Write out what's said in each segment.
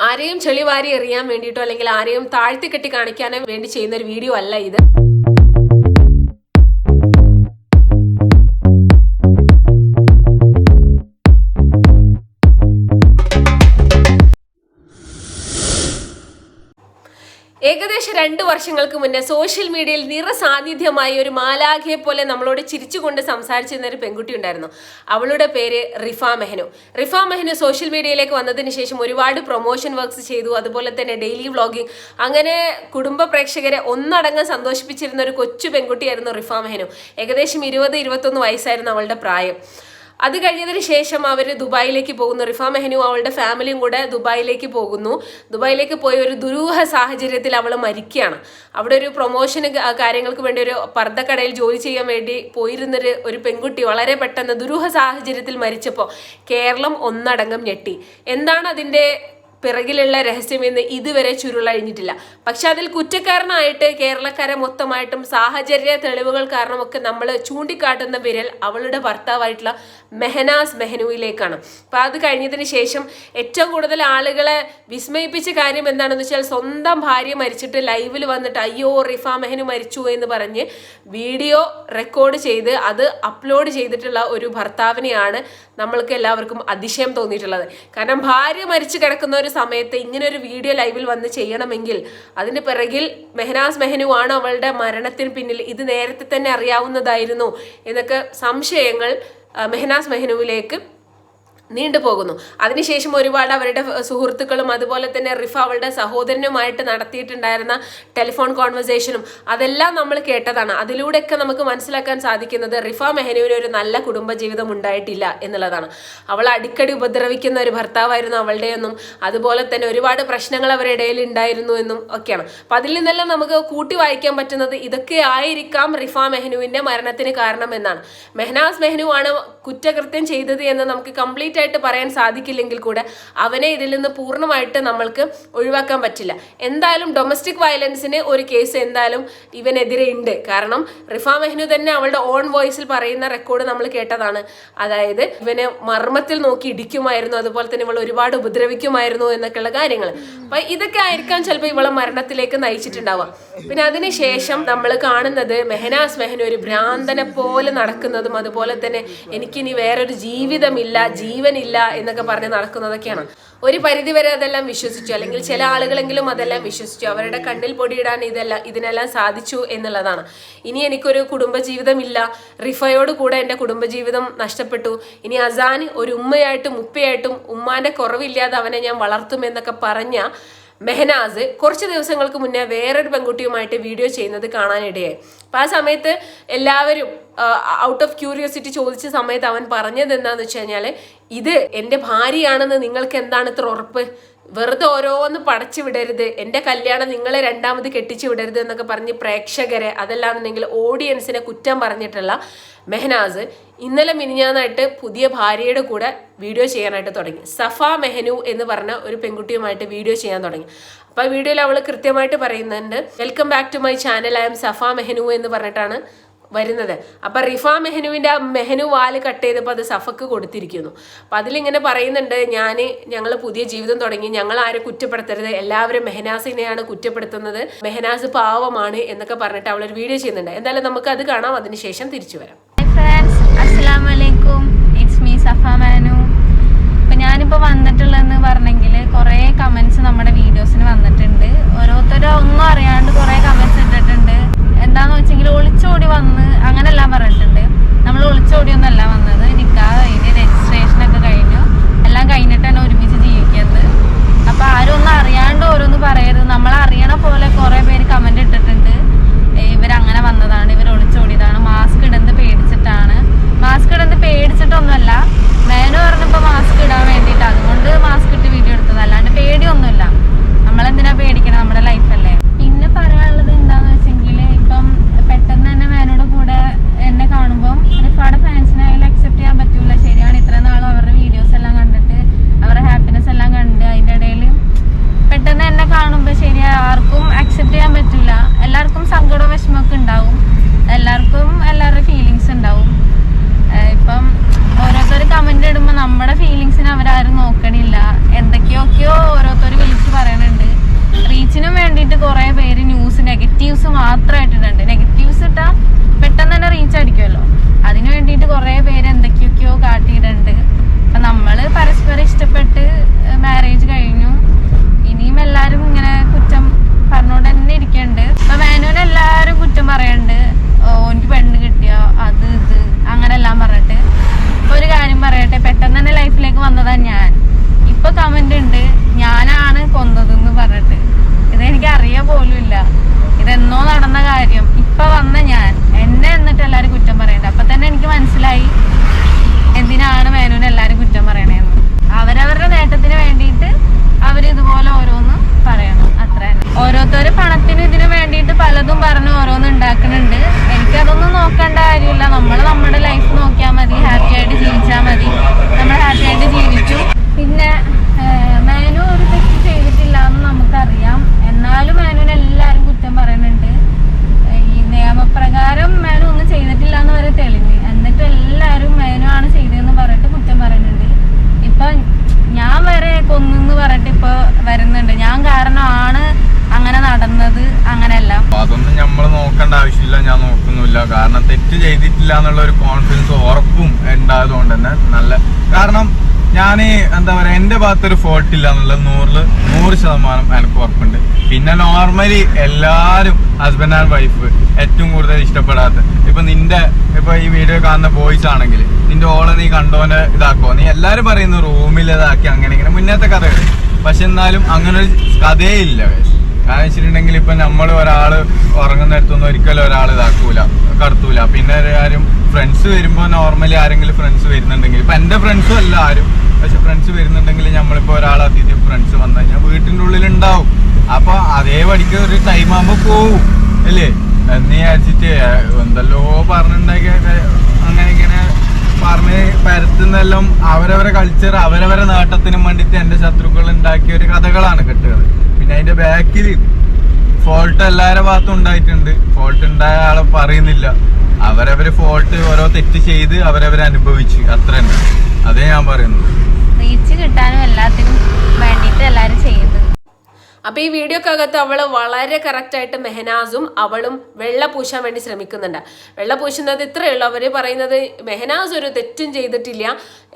ആരെയും ചെളി വാരി എറിയാൻ വേണ്ടിയിട്ടോ അല്ലെങ്കിൽ ആരെയും താഴ്ത്തി കെട്ടി കാണിക്കാനോ വേണ്ടി ചെയ്യുന്ന ഒരു വീഡിയോ അല്ല ഇത്. ഏകദേശം രണ്ട് വർഷങ്ങൾക്ക് മുന്നേ സോഷ്യൽ മീഡിയയിൽ നിറസാന്നിധ്യമായി ഒരു മാലാഖയെ പോലെ നമ്മളോട് ചിരിച്ചുകൊണ്ട് സംസാരിച്ചിരുന്ന ഒരു പെൺകുട്ടി ഉണ്ടായിരുന്നു. അവളുടെ പേര് റിഫ മെഹനു. റിഫ മെഹനു സോഷ്യൽ മീഡിയയിലേക്ക് വന്നതിന് ശേഷം ഒരുപാട് പ്രൊമോഷൻ വർക്ക്സ് ചെയ്തു. അതുപോലെ തന്നെ ഡെയിലി വ്ളോഗിങ്. അങ്ങനെ കുടുംബ പ്രേക്ഷകരെ ഒന്നടങ്കം സന്തോഷിപ്പിച്ചിരുന്ന ഒരു കൊച്ചു പെൺകുട്ടിയായിരുന്നു റിഫ മെഹനു. ഏകദേശം ഇരുപത് ഇരുപത്തൊന്ന് വയസ്സായിരുന്നു അവളുടെ പ്രായം. അത് കഴിഞ്ഞതിന് ശേഷം അവർ ദുബായിലേക്ക് പോകുന്നു. റിഫ മെഹനു അവളുടെ ഫാമിലിയും കൂടെ ദുബായിലേക്ക് പോകുന്നു. ദുബായിലേക്ക് പോയ ഒരു ദുരൂഹ സാഹചര്യത്തിൽ അവൾ മരിക്കുകയാണ്. അവിടെ ഒരു പ്രൊമോഷന് കാര്യങ്ങൾക്ക് വേണ്ടി ഒരു പർദ്ദക്കടയിൽ ജോലി ചെയ്യാൻ വേണ്ടി പോയിരുന്നൊരു ഒരു പെൺകുട്ടി വളരെ പെട്ടെന്ന് ദുരൂഹ സാഹചര്യത്തിൽ മരിച്ചപ്പോൾ കേരളം ഒന്നടങ്കം ഞെട്ടി. എന്താണ് അതിന്റെ പിറകിലുള്ള രഹസ്യമെന്ന് ഇതുവരെ ചുരുളഴിഞ്ഞിട്ടില്ല. പക്ഷെ അതിൽ കുറ്റക്കാരനായിട്ട് കേരളക്കാരെ മൊത്തമായിട്ടും സാഹചര്യ തെളിവുകൾ കാരണമൊക്കെ നമ്മൾ ചൂണ്ടിക്കാട്ടുന്ന വിരൽ അവളുടെ ഭർത്താവായിട്ടുള്ള മെഹനാസ് മെഹനുവിലേക്കാണ്. അപ്പൊ അത് കഴിഞ്ഞതിന് ശേഷം ഏറ്റവും കൂടുതൽ ആളുകളെ വിസ്മയിപ്പിച്ച കാര്യം എന്താണെന്ന് വെച്ചാൽ സ്വന്തം ഭാര്യ മരിച്ചിട്ട് ലൈവിൽ വന്നിട്ട് അയ്യോ റിഫ മെഹനു മരിച്ചു എന്ന് പറഞ്ഞ് വീഡിയോ റെക്കോർഡ് ചെയ്ത് അത് അപ്ലോഡ് ചെയ്തിട്ടുള്ള ഒരു ഭർത്താവിനെയാണ് നമ്മൾക്ക് എല്ലാവർക്കും അതിശയം തോന്നിയിട്ടുള്ളത്. കാരണം ഭാര്യ മരിച്ചു കിടക്കുന്ന ഒരു സമയത്ത് ഇങ്ങനെ ഒരു വീഡിയോ ലൈവിൽ വന്ന് ചെയ്യണമെങ്കിൽ അതിന് പിറകിൽ മെഹനാസ് മെഹനു ആണ് അവളുടെ മരണത്തിന് പിന്നിൽ ഇത് നേരത്തെ തന്നെ അറിയാവുന്നതായിരുന്നു എന്നൊക്കെ സംശയങ്ങൾ മെഹനാസ് മെഹനുവിലേക്ക് നീണ്ടുപോകുന്നു. അതിനുശേഷം ഒരുപാട് അവരുടെ സുഹൃത്തുക്കളും അതുപോലെ തന്നെ റിഫ അവളുടെ സഹോദരനുമായിട്ട് നടത്തിയിട്ടുണ്ടായിരുന്ന ടെലിഫോൺ കോൺവെർസേഷനും അതെല്ലാം നമ്മൾ കേട്ടതാണ്. അതിലൂടെയൊക്കെ നമുക്ക് മനസ്സിലാക്കാൻ സാധിക്കുന്നത് റിഫ മെഹനുവിന് ഒരു നല്ല കുടുംബജീവിതം ഉണ്ടായിട്ടില്ല എന്നുള്ളതാണ്. അവൾ അടിക്കടി ഉപദ്രവിക്കുന്ന ഒരു ഭർത്താവായിരുന്നു അവളുടെയെന്നും അതുപോലെ തന്നെ ഒരുപാട് പ്രശ്നങ്ങൾ അവരുടെ ഇടയിൽ ഉണ്ടായിരുന്നു എന്നും ഒക്കെയാണ്. അപ്പം അതിൽ നിന്നെല്ലാം നമുക്ക് കൂട്ടി വായിക്കാൻ പറ്റുന്നത് ഇതൊക്കെ ആയിരിക്കാം റിഫ മെഹനുവിന്റെ മരണത്തിന് കാരണം എന്നാണ്. മെഹനാസ് മെഹനുവാണ് കുറ്റകൃത്യം ചെയ്തത് എന്ന് നമുക്ക് കംപ്ലീറ്റ് ആയിട്ട് പറയാൻ സാധിക്കില്ലെങ്കിൽ കൂടെ അവനെ ഇതിൽ നിന്ന് പൂർണമായിട്ട് നമ്മൾക്ക് ഒഴിവാക്കാൻ പറ്റില്ല. എന്തായാലും ഡൊമസ്റ്റിക് വയലൻസിന് ഒരു കേസ് എന്തായാലും ഇവനെതിരെ ഉണ്ട്. കാരണം റിഫ മെഹ്നു തന്നെ അവളുടെ ഓൺ വോയിസിൽ പറയുന്ന റെക്കോർഡ് നമ്മൾ കേട്ടതാണ്. അതായത് ഇവനെ മർമ്മത്തിൽ നോക്കി ഇടിക്കുമായിരുന്നു അതുപോലെ തന്നെ ഇവൾ ഒരുപാട് ഉപദ്രവിക്കുമായിരുന്നു എന്നൊക്കെയുള്ള കാര്യങ്ങൾ. അപ്പൊ ഇതൊക്കെ ആയിരിക്കാം ചിലപ്പോൾ ഇവളെ മരണത്തിലേക്ക് നയിച്ചിട്ടുണ്ടാവുക. പിന്നെ അതിനുശേഷം നമ്മൾ കാണുന്നത് മെഹനാസ് മെഹനു ഒരു ഭ്രാന്തനെ പോലെ നടക്കുന്നതും അതുപോലെ തന്നെ എനിക്കിനി വേറൊരു ജീവിതമില്ല ജീവനില്ല എന്നൊക്കെ പറഞ്ഞ് നടക്കുന്നതൊക്കെയാണ്. ഒരു പരിധിവരെ അതെല്ലാം വിശ്വസിച്ചു. അല്ലെങ്കിൽ ചില ആളുകളെങ്കിലും അതെല്ലാം വിശ്വസിച്ചു. അവരുടെ കണ്ണിൽ പൊടിയിടാൻ ഇതെല്ലാം ഇതിനെല്ലാം സാധിച്ചു എന്നുള്ളതാണ്. ഇനി എനിക്കൊരു കുടുംബജീവിതമില്ല. റിഫയോട് കൂടെ എന്റെ കുടുംബജീവിതം നഷ്ടപ്പെട്ടു. ഇനി അസാൻ ഒരു ഉമ്മയായിട്ടും ഉപ്പയായിട്ടും ഉമ്മാന്റെ കുറവില്ലാതെ അവനെ ഞാൻ വളർത്തുമെന്നൊക്കെ പറഞ്ഞ മെഹനാസ് കുറച്ച് ദിവസങ്ങൾക്ക് മുന്നേ വേറൊരു പെൺകുട്ടിയുമായിട്ട് വീഡിയോ ചെയ്യുന്നത് കാണാനിടയായി. അപ്പം ആ സമയത്ത് എല്ലാവരും ഔട്ട് ഓഫ് ക്യൂരിയോസിറ്റി ചോദിച്ച സമയത്ത് അവൻ പറഞ്ഞത് എന്താണെന്ന് വെച്ച് കഴിഞ്ഞാൽ ഇത് എന്റെ ഭാര്യയാണെന്ന് നിങ്ങൾക്ക് എന്താണ് ഇത്ര ഉറപ്പ്? വെറുതെ ഓരോന്ന് പടച്ചു വിടരുത്. എന്റെ കല്യാണം നിങ്ങളെ രണ്ടാമത് കെട്ടിച്ചു വിടരുത് എന്നൊക്കെ പറഞ്ഞ് പ്രേക്ഷകരെ അതല്ലാന്നുണ്ടെങ്കിൽ ഓഡിയൻസിനെ കുറ്റം പറഞ്ഞിട്ടുള്ള മെഹനാസ് ഇന്നലെ മിനിഞ്ഞാന്നായിട്ട് പുതിയ ഭാര്യയുടെ കൂടെ വീഡിയോ ചെയ്യാനായിട്ട് തുടങ്ങി. സഫ മെഹനു എന്ന് പറഞ്ഞ ഒരു പെൺകുട്ടിയുമായിട്ട് വീഡിയോ ചെയ്യാൻ തുടങ്ങി. അപ്പോൾ ആ വീഡിയോയിൽ അവൾ കൃത്യമായിട്ട് പറയുന്നുണ്ട് welcome back to my channel I am Safa Mehnu എന്ന് പറഞ്ഞിട്ടാണ് വരുന്നത്. അപ്പൊ റിഫ മെഹനുവിന്റെ ആ മെഹനു വാൽ കട്ട് ചെയ്തപ്പോൾ അത് സഫക്ക് കൊടുത്തിരിക്കുന്നു. അപ്പൊ അതിലിങ്ങനെ പറയുന്നുണ്ട് ഞാൻ ഞങ്ങൾ പുതിയ ജീവിതം തുടങ്ങി ഞങ്ങൾ ആരെ കുറ്റപ്പെടുത്തരുത്. എല്ലാവരും മെഹനാസിനെയാണ് കുറ്റപ്പെടുത്തുന്നത്. മെഹനാസ് പാവമാണ് എന്നൊക്കെ പറഞ്ഞിട്ട് അവളൊരു വീഡിയോ ചെയ്യുന്നുണ്ട്. എന്തായാലും നമുക്ക് അത് കാണാം. അതിനുശേഷം തിരിച്ചു വരാം. ഫ്രണ്ട്സ് ഇറ്റ്സ് മീ ഒളിച്ചോടിയൊന്നല്ല വന്നത്. നിക്കാഹ് കഴിഞ്ഞ് രജിസ്ട്രേഷൻ ഒക്കെ കഴിഞ്ഞു. എല്ലാം കഴിഞ്ഞിട്ടാണ് ഒരുമിച്ച് ജീവിക്കുന്നത്. അപ്പോൾ ആരും ഒന്നും അറിയാണ്ട് ഓരോന്ന് പറയരുത്. നമ്മൾ അറിയണ പോലെ കുറേ പേര് കമന്റ് ഇട്ടിട്ടുണ്ട്. ചെയ്തിട്ടില്ല എന്നുള്ള ഒരു കോൺഫിഡൻസ് ഉറപ്പും ഉണ്ടായതുകൊണ്ട് തന്നെ നല്ല കാരണം ഞാൻ എന്താ പറയാ എന്റെ ഭാഗത്തൊരു ഫോൾട്ട് ഇല്ല എന്നുള്ളത് നൂറിൽ നൂറ് ശതമാനം എനിക്ക് ഉറപ്പുണ്ട്. പിന്നെ നോർമലി എല്ലാരും ഹസ്ബൻഡ് ആൻഡ് വൈഫ് ഏറ്റവും കൂടുതൽ ഇഷ്ടപ്പെടാത്ത ഇപ്പൊ നിന്റെ ഇപ്പൊ ഈ വീഡിയോ കാണുന്ന ബോയ്സ് ആണെങ്കിൽ നിന്റെ ഓളെ നീ കണ്ടോനെ ഇതാക്കോ? നീ എല്ലാരും പറയുന്നു റൂമിൽ ഇതാക്കി അങ്ങനെ ഇങ്ങനെ. മുന്നത്തെ കഥകൾ പക്ഷെ എന്നാലും അങ്ങനെ ഒരു കഥയേ ഇല്ല. കാരണം വെച്ചിട്ടുണ്ടെങ്കിൽ ഇപ്പൊ നമ്മൾ ഒരാൾ ഉറങ്ങുന്നിടത്തൊന്നും ഒരിക്കലും ഒരാൾ ഇതാക്കൂല കടത്തൂല. പിന്നെ ആരും ഫ്രണ്ട്സ് വരുമ്പോ നോർമലി ആരെങ്കിലും ഫ്രണ്ട്സ് വരുന്നുണ്ടെങ്കിൽ ഇപ്പൊ എന്റെ ഫ്രണ്ട്സും അല്ല ആരും പക്ഷെ ഫ്രണ്ട്സ് വരുന്നുണ്ടെങ്കിൽ നമ്മളിപ്പോ ഒരാൾ അതിഥി ഫ്രണ്ട്സ് വന്നു കഴിഞ്ഞാൽ വീട്ടിന്റെ ഉള്ളിൽ ഉണ്ടാവും അപ്പൊ അതേ പഠിക്ക ഒരു ടൈം ആകുമ്പോ പോവും അല്ലേ? എന്ന് വിചാരിച്ചിട്ട് എന്തല്ലോ പറഞ്ഞിട്ടുണ്ടാക്കിയ അങ്ങനെ ഇങ്ങനെ പറഞ്ഞ് പരത്തുന്നെല്ലാം അവരവരെ കൾച്ചർ അവരവരെ നേട്ടത്തിനും വേണ്ടിയിട്ട് എന്റെ ശത്രുക്കൾ ഉണ്ടാക്കിയ ഒരു കഥകളാണ് കെട്ടുകൾ പിന്നെ അതിന്റെ ബാക്കിൽ ഫോൾട്ട് എല്ലാവരുടെ ഭാഗത്തും ഉണ്ടായിട്ടുണ്ട്. ഫോൾട്ട് ഉണ്ടായ ആളെ പറയുന്നില്ല. അവരവര് ഫോൾട്ട് ഓരോ തെറ്റ് ചെയ്ത് അവരവരെ അനുഭവിച്ച്. അത്ര തന്നെ അതേ ഞാൻ പറയുന്നു റീച്ച് കിട്ടാനും എല്ലാത്തിനും വേണ്ടിയിട്ട് എല്ലാവരും ചെയ്യുന്നത് അപ്പൊ ഈ വീഡിയോക്കകത്ത് അവൾ വളരെ കറക്റ്റായിട്ട് മെഹനാസും അവളും വെള്ള പൂശാൻ വേണ്ടി ശ്രമിക്കുന്നുണ്ട്. വെള്ള പൂശുന്നത് ഇത്രയേ ഉള്ളൂ. അവർ പറയുന്നത് മെഹനാസ് ഒരു തെറ്റും ചെയ്തിട്ടില്ല.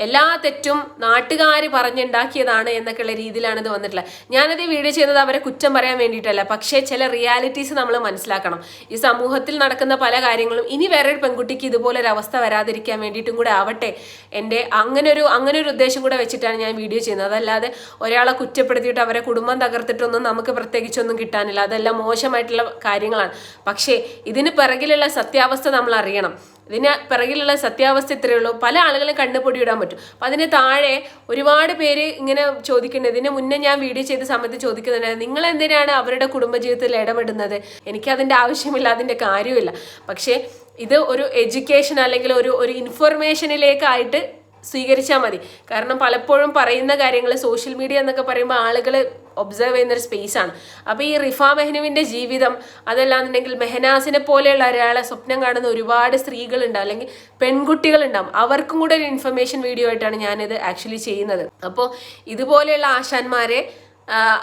എല്ലാ തെറ്റും നാട്ടുകാർ പറഞ്ഞുണ്ടാക്കിയതാണ് എന്നൊക്കെയുള്ള രീതിയിലാണ് ഇത് വന്നിട്ടുള്ളത്. ഞാനത് ഈ വീഡിയോ ചെയ്യുന്നത് അവരെ കുറ്റം പറയാൻ വേണ്ടിയിട്ടല്ല. പക്ഷേ ചില റിയാലിറ്റീസ് നമ്മൾ മനസ്സിലാക്കണം. ഈ സമൂഹത്തിൽ നടക്കുന്ന പല കാര്യങ്ങളും ഇനി വേറൊരു പെൺകുട്ടിക്ക് ഇതുപോലൊരു അവസ്ഥ വരാതിരിക്കാൻ വേണ്ടിയിട്ടും കൂടെ ആവട്ടെ. എന്റെ അങ്ങനെ ഒരു അങ്ങനെ ഒരു ഉദ്ദേശം കൂടെ വെച്ചിട്ടാണ് ഞാൻ വീഡിയോ ചെയ്യുന്നത്. അതല്ലാതെ ഒരാളെ കുറ്റപ്പെടുത്തിയിട്ട് അവരെ കുടുംബം തകർത്തിട്ടൊന്നും നമുക്ക് പ്രത്യേകിച്ചൊന്നും കിട്ടാനില്ല. അതെല്ലാം മോശമായിട്ടുള്ള കാര്യങ്ങളാണ്. പക്ഷേ ഇതിന് പിറകിലുള്ള സത്യാവസ്ഥ നമ്മൾ അറിയണം. ഇതിന് പിറകിലുള്ള സത്യാവസ്ഥ ഇത്രയേ ഉള്ളൂ. പല ആളുകളും കണ്ണുപൊടിയിടാൻ പറ്റും. അപ്പം അതിന് താഴെ ഒരുപാട് പേര് ഇങ്ങനെ ചോദിക്കുന്നുണ്ട്. ഇതിന് മുന്നേ ഞാൻ വീഡിയോ ചെയ്ത സമയത്ത് ചോദിക്കുന്നുണ്ട് നിങ്ങൾ എന്തിനാണ് അവരുടെ കുടുംബജീവിതത്തിൽ ഇടപെടുന്നത്? എനിക്ക് അതിന്റെ ആവശ്യമില്ല അതിന്റെ കാര്യമില്ല പക്ഷേ ഇത് ഒരു എഡ്യൂക്കേഷൻ അല്ലെങ്കിൽ ഒരു ഒരു ഇൻഫർമേഷനിലേക്കായിട്ട് സ്വീകരിച്ചാൽ മതി. കാരണം പലപ്പോഴും പറയുന്ന കാര്യങ്ങൾ സോഷ്യൽ മീഡിയ എന്നൊക്കെ പറയുമ്പോൾ ആളുകൾ ഒബ്സർവ് ചെയ്യുന്ന ഒരു സ്പേസ് ആണ്. അപ്പോൾ ഈ റിഫ മെഹനുവിന്റെ ജീവിതം അതല്ലാന്നുണ്ടെങ്കിൽ മെഹനാസിനെ പോലെയുള്ള ഒരാളെ സ്വപ്നം കാണുന്ന ഒരുപാട് സ്ത്രീകളുണ്ട്. അല്ലെങ്കിൽ പെൺകുട്ടികളുണ്ടാവും. അവർക്കും കൂടെ ഒരു ഇൻഫർമേഷൻ വീഡിയോ ആയിട്ടാണ് ഞാനിത് ആക്ച്വലി ചെയ്യുന്നത്. അപ്പോൾ ഇതുപോലെയുള്ള ആശാന്മാരെ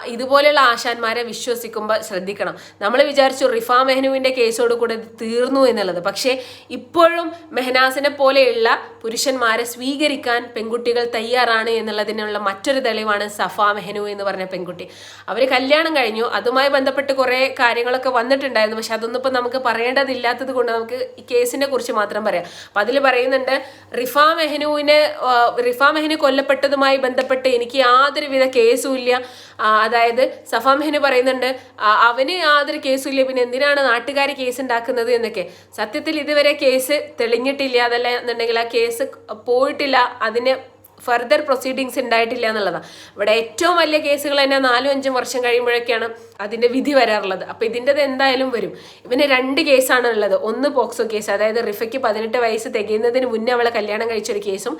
ഇതുപോലെയുള്ള ആശാന്മാരെ വിശ്വസിക്കുമ്പോൾ ശ്രദ്ധിക്കണം. നമ്മൾ വിചാരിച്ചു റിഫ മെഹനുവിന്റെ കേസോട് കൂടെ തീർന്നു എന്നുള്ളത്. പക്ഷേ ഇപ്പോഴും മെഹനാസിനെ പോലെയുള്ള പുരുഷന്മാരെ സ്വീകരിക്കാൻ പെൺകുട്ടികൾ തയ്യാറാണ് എന്നുള്ളതിനുള്ള മറ്റൊരു തെളിവാണ് സഫ മെഹനു എന്ന് പറഞ്ഞ പെൺകുട്ടി. അവർ കല്യാണം കഴിഞ്ഞു. അതുമായി ബന്ധപ്പെട്ട് കുറേ കാര്യങ്ങളൊക്കെ വന്നിട്ടുണ്ടായിരുന്നു. പക്ഷെ അതൊന്നും ഇപ്പം നമുക്ക് പറയേണ്ടതില്ലാത്തത് കൊണ്ട് നമുക്ക് ഈ കേസിനെ കുറിച്ച് മാത്രം പറയാം. അപ്പം അതിൽ പറയുന്നുണ്ട് റിഫ മെഹനുവിനെ റിഫ മെഹനു കൊല്ലപ്പെട്ടതുമായി ബന്ധപ്പെട്ട് എനിക്ക് യാതൊരുവിധ കേസും ഇല്ല. അതായത് സഫ മെഹനു പറയുന്നുണ്ട് അവന് യാതൊരു കേസും ഇല്ല പിന്നെ എന്തിനാണ് നാട്ടുകാർ കേസ് ഉണ്ടാക്കുന്നത് എന്നൊക്കെ. സത്യത്തിൽ ഇതുവരെ കേസ് തെളിഞ്ഞിട്ടില്ല അതല്ല എന്നുണ്ടെങ്കിൽ ആ കേസ് പോയിട്ടില്ല അതിന് ഫർദർ പ്രൊസീഡിങ്സ് ഉണ്ടായിട്ടില്ല എന്നുള്ളതാണ് ഇവിടെ ഏറ്റവും വലിയ കേസുകൾ തന്നെ നാലും അഞ്ചും വർഷം കഴിയുമ്പോഴൊക്കെയാണ് അതിന്റെ വിധി വരാറുള്ളത്. അപ്പോൾ ഇതിന്റെത് എന്തായാലും വരും. ഇവന് രണ്ട് കേസാണ് ഉള്ളത്. ഒന്ന് പോക്സോ കേസ് അതായത് റിഫയ്ക്ക് പതിനെട്ട് വയസ്സ് തികയുന്നതിന് മുന്നേ അവളെ കല്യാണം കഴിച്ചൊരു കേസും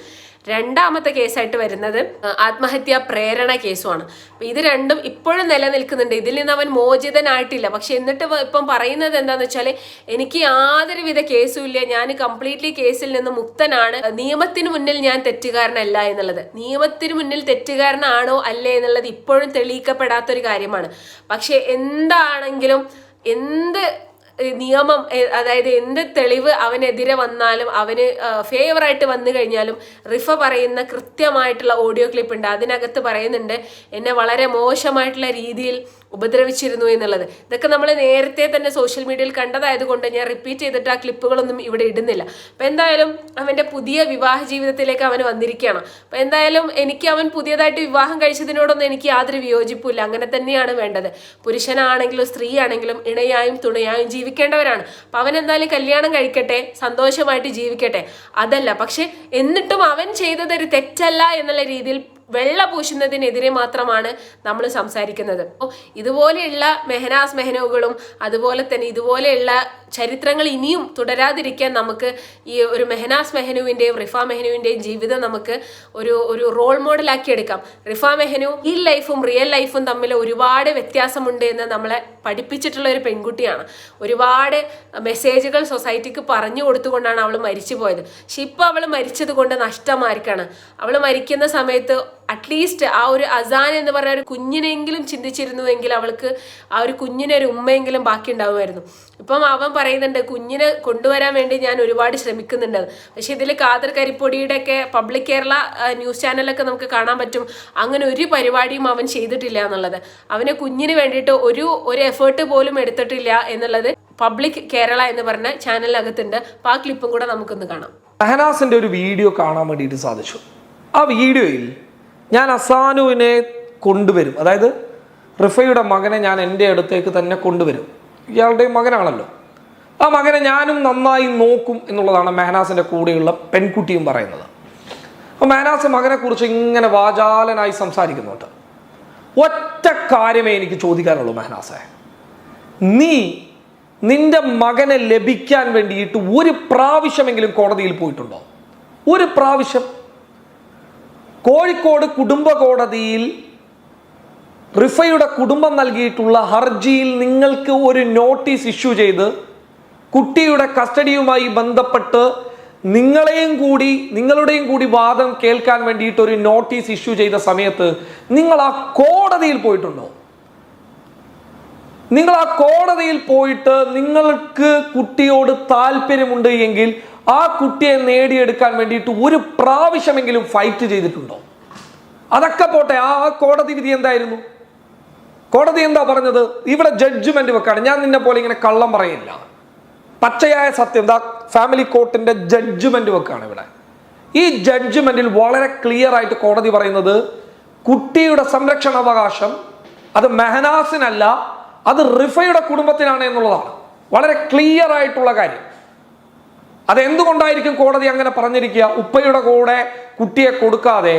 രണ്ടാമത്തെ കേസായിട്ട് വരുന്നത് ആത്മഹത്യാ പ്രേരണ കേസുമാണ്. ഇത് രണ്ടും ഇപ്പോഴും നിലനിൽക്കുന്നുണ്ട്. ഇതിൽ നിന്ന് അവൻ മോചിതനായിട്ടില്ല. പക്ഷെ എന്നിട്ട് ഇപ്പം പറയുന്നത് എന്താണെന്ന് വെച്ചാൽ എനിക്ക് യാതൊരുവിധ കേസും ഇല്ല. ഞാൻ കംപ്ലീറ്റ്ലി കേസിൽ നിന്ന് മുക്തനാണ്. നിയമത്തിന് മുന്നിൽ ഞാൻ തെറ്റുകാരനല്ല എന്നുള്ളത്. നിയമത്തിന് മുന്നിൽ തെറ്റുകാരനാണോ അല്ലേ എന്നുള്ളത് ഇപ്പോഴും തെളിയിക്കപ്പെടാത്തൊരു കാര്യമാണ്. പക്ഷെ എന്താണെങ്കിലും എന്ത് നിയമം അതായത് എന്ത് തെളിവ് അവനെതിരെ വന്നാലും അവന് ഫേവറായിട്ട് വന്നു കഴിഞ്ഞാലും റിഫ പറയുന്ന കൃത്യമായിട്ടുള്ള ഓഡിയോ ക്ലിപ്പ് ഉണ്ട്. അതിനകത്ത് പറയുന്നുണ്ട് എന്നെ വളരെ മോശമായിട്ടുള്ള രീതിയിൽ ഉപദ്രവിച്ചിരുന്നു എന്നുള്ളത്. ഇതൊക്കെ നമ്മൾ നേരത്തെ തന്നെ സോഷ്യൽ മീഡിയയിൽ കണ്ടതായതുകൊണ്ട് ഞാൻ റിപ്പീറ്റ് ചെയ്തിട്ട് ആ ക്ലിപ്പുകളൊന്നും ഇവിടെ ഇടുന്നില്ല. അപ്പം എന്തായാലും അവന്റെ പുതിയ വിവാഹ ജീവിതത്തിലേക്ക് അവൻ വന്നിരിക്കുകയാണ്. അപ്പം എന്തായാലും എനിക്ക് അവൻ പുതിയതായിട്ട് വിവാഹം കഴിച്ചതിനോടൊന്നും എനിക്ക് യാതൊരു വിയോജിപ്പില്ല അങ്ങനെ തന്നെയാണ് വേണ്ടത്. പുരുഷനാണെങ്കിലും സ്ത്രീ ആണെങ്കിലും ഇണയായും തുണയായും ജീവിക്കേണ്ടവരാണ്. അപ്പം അവൻ എന്തായാലും കല്യാണം കഴിക്കട്ടെ സന്തോഷമായിട്ട് ജീവിക്കട്ടെ. അതല്ല പക്ഷെ എന്നിട്ടും അവൻ ചെയ്തത് ഒരു തെറ്റല്ല എന്നുള്ള രീതിയിൽ വെള്ള പൂശുന്നതിനെതിരെ മാത്രമാണ് നമ്മൾ സംസാരിക്കുന്നത്. അപ്പോൾ ഇതുപോലെയുള്ള മെഹനാസ് മെഹനോകളും അതുപോലെ തന്നെ ഇതുപോലെയുള്ള ചരിത്രങ്ങൾ ഇനിയും തുടരാതിരിക്കാൻ നമുക്ക് ഈ ഒരു മെഹനാസ് മെഹനുവിന്റെയും റിഫ മെഹനുവിന്റെയും ജീവിതം നമുക്ക് ഒരു ഒരു റോൾ മോഡലാക്കി എടുക്കാം. റിഫ മെഹനു ഈ ലൈഫും റിയൽ ലൈഫും തമ്മിൽ ഒരുപാട് വ്യത്യാസമുണ്ട് എന്ന് നമ്മളെ പഠിപ്പിച്ചിട്ടുള്ള ഒരു പെൺകുട്ടിയാണ്. ഒരുപാട് മെസ്സേജുകൾ സൊസൈറ്റിക്ക് പറഞ്ഞു കൊടുത്തുകൊണ്ടാണ് അവൾ മരിച്ചു പോയത് പക്ഷെ ഇപ്പോൾ അവൾ മരിച്ചത് കൊണ്ട് നഷ്ടമായിരിക്കാണ് അവൾ മരിക്കുന്ന സമയത്ത് അറ്റ്ലീസ്റ്റ് ആ ഒരു അസാൻ എന്ന് പറഞ്ഞ ഒരു കുഞ്ഞിനെങ്കിലും ചിന്തിച്ചിരുന്നുവെങ്കിൽ അവൾക്ക് ആ ഒരു കുഞ്ഞിനെ ഒരു ഉമ്മയെങ്കിലും ബാക്കി ഉണ്ടാവുമായിരുന്നു. ഇപ്പം അവൻ പറയുന്നുണ്ട് കുഞ്ഞിനെ കൊണ്ടുവരാൻ വേണ്ടി ഞാൻ ഒരുപാട് ശ്രമിക്കുന്നുണ്ട്. പക്ഷേ ഇതിൽ കാതർ കരിപ്പൊടിയുടെ ഒക്കെ പബ്ലിക് കേരള ന്യൂസ് ചാനലൊക്കെ നമുക്ക് കാണാൻ പറ്റും. അങ്ങനെ ഒരു പരിപാടിയും അവൻ ചെയ്തിട്ടില്ല എന്നുള്ളത്. അവന് കുഞ്ഞിന് വേണ്ടിയിട്ട് ഒരു ഒരു എഫേർട്ട് പോലും എടുത്തിട്ടില്ല എന്നുള്ളത് പബ്ലിക് കേരള എന്ന് പറഞ്ഞ ചാനലിനകത്തുണ്ട് അപ്പോൾ ആ ക്ലിപ്പും കൂടെ നമുക്കൊന്ന് കാണാം. ഷഹനാസിന്റെ ഒരു വീഡിയോ കാണാൻ വേണ്ടിയിട്ട് സാധിച്ചു. ആ വീഡിയോയിൽ ഞാൻ അസാനുവിനെ കൊണ്ടുവരും. അതായത് റിഫയുടെ മകനെ ഞാൻ എന്റെ അടുത്തേക്ക് തന്നെ കൊണ്ടുവരും. ഇയാളുടെയും മകനാണല്ലോ. ആ മകനെ ഞാനും നന്നായി നോക്കും എന്നുള്ളതാണ് മെഹനാസിന്റെ കൂടെയുള്ള പെൺകുട്ടിയും പറയുന്നത്. അപ്പോൾ മെഹനാസ് മകനെക്കുറിച്ച് ഇങ്ങനെ വാചാലനായി സംസാരിക്കുന്നുണ്ട്. ഒറ്റ കാര്യമേ എനിക്ക് ചോദിക്കാനുള്ളൂ മെഹനാസെ. നീ നിന്റെ മകനെ ലഭിക്കാൻ വേണ്ടിയിട്ട് ഒരു പ്രാവശ്യമെങ്കിലും കോടതിയിൽ പോയിട്ടുണ്ടോ? ഒരു പ്രാവശ്യം. കോഴിക്കോട് കുടുംബ കോടതിയിൽ റിഫയുടെ കുടുംബം നൽകിയിട്ടുള്ള ഹർജിയിൽ നിങ്ങൾക്ക് ഒരു നോട്ടീസ് ഇഷ്യൂ ചെയ്ത് കുട്ടിയുടെ കസ്റ്റഡിയുമായി ബന്ധപ്പെട്ട് നിങ്ങളെയും കൂടി നിങ്ങളുടെയും കൂടി വാദം കേൾക്കാൻ വേണ്ടിയിട്ട് ഒരു നോട്ടീസ് ഇഷ്യൂ ചെയ്ത സമയത്ത് നിങ്ങൾ ആ കോടതിയിൽ പോയിട്ടുണ്ടോ? നിങ്ങൾ ആ കോടതിയിൽ പോയിട്ട് നിങ്ങൾക്ക് കുട്ടിയോട് താല്പര്യമുണ്ട് എങ്കിൽ ആ കുട്ടിയെ നേടിയെടുക്കാൻ വേണ്ടിയിട്ട് ഒരു പ്രാവശ്യമെങ്കിലും ഫൈറ്റ് ചെയ്തിട്ടുണ്ടോ? അതൊക്കെ പോട്ടെ ആ കോടതി വിധി എന്തായിരുന്നു? കോടതി എന്താ പറഞ്ഞത്? ഇവിടെ ജഡ്ജ്മെന്റ് വെക്കാണ്. ഞാൻ നിന്നെ പോലെ ഇങ്ങനെ കള്ളം പറയില്ല. പച്ചയായ സത്യം എന്താ ഫാമിലി കോർട്ടിന്റെ ജഡ്ജ്മെന്റ് വെക്കാണ് ഇവിടെ. ഈ ജഡ്ജ്മെന്റിൽ വളരെ ക്ലിയർ ആയിട്ട് കോടതി പറയുന്നത് കുട്ടിയുടെ സംരക്ഷണാവകാശം അത് മെഹനാസിനല്ല അത് റിഫയുടെ കുടുംബത്തിനാണ് എന്നുള്ളതാണ്. വളരെ ക്ലിയർ ആയിട്ടുള്ള കാര്യം. അത് എന്തുകൊണ്ടായിരിക്കും കോടതി അങ്ങനെ പറഞ്ഞിരിക്കുക? ഉപ്പയുടെ കൂടെ കുട്ടിയെ കൊടുക്കാതെ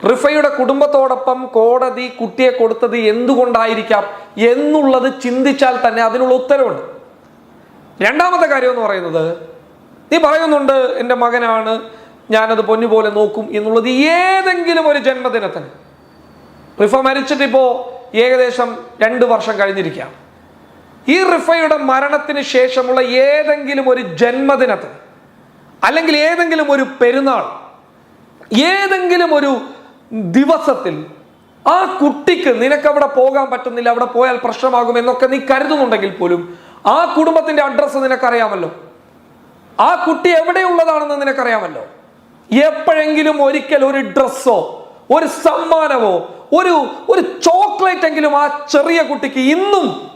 റിഫയുടെ കുടുംബത്തോടൊപ്പം കോടതി കുട്ടിയെ കൊടുത്തത് എന്തുകൊണ്ടായിരിക്കാം എന്നുള്ളത് ചിന്തിച്ചാൽ തന്നെ അതിനുള്ള ഉത്തരവുണ്ട്. രണ്ടാമത്തെ കാര്യം എന്ന് പറയുന്നത് നീ പറയുന്നുണ്ട് എന്റെ മകനാണ് ഞാനത് പൊന്നുപോലെ നോക്കും എന്നുള്ളത് ഏതെങ്കിലും ഒരു ജന്മദിനത്തിന്. റിഫ മരിച്ചിട്ടിപ്പോൾ ഏകദേശം രണ്ട് വർഷം കഴിഞ്ഞിരിക്കുകയാണ്. ഈ റിഫയുടെ മരണത്തിന് ശേഷമുള്ള ഏതെങ്കിലും ഒരു ജന്മദിനത്തിന് അല്ലെങ്കിൽ ഏതെങ്കിലും ഒരു പെരുന്നാൾ ഏതെങ്കിലും ഒരു ദിവസത്തിൽ ആ കുട്ടിക്ക് നിനക്ക് അവിടെ പോകാൻ പറ്റുന്നില്ല അവിടെ പോയാൽ പ്രശ്നമാകും എന്നൊക്കെ നീ കരുതുന്നുണ്ടെങ്കിൽ പോലും ആ കുടുംബത്തിന്റെ അഡ്രസ്സ് നിനക്കറിയാമല്ലോ. ആ കുട്ടി എവിടെയുള്ളതാണെന്ന് നിനക്കറിയാമല്ലോ. എപ്പോഴെങ്കിലും ഒരിക്കൽ ഒരു ഡ്രസ്സോ ഒരു സമ്മാനമോ ഒരു ഒരു ചോക്ലേറ്റ് എങ്കിലും ആ ചെറിയ കുട്ടിക്ക് ഇന്നും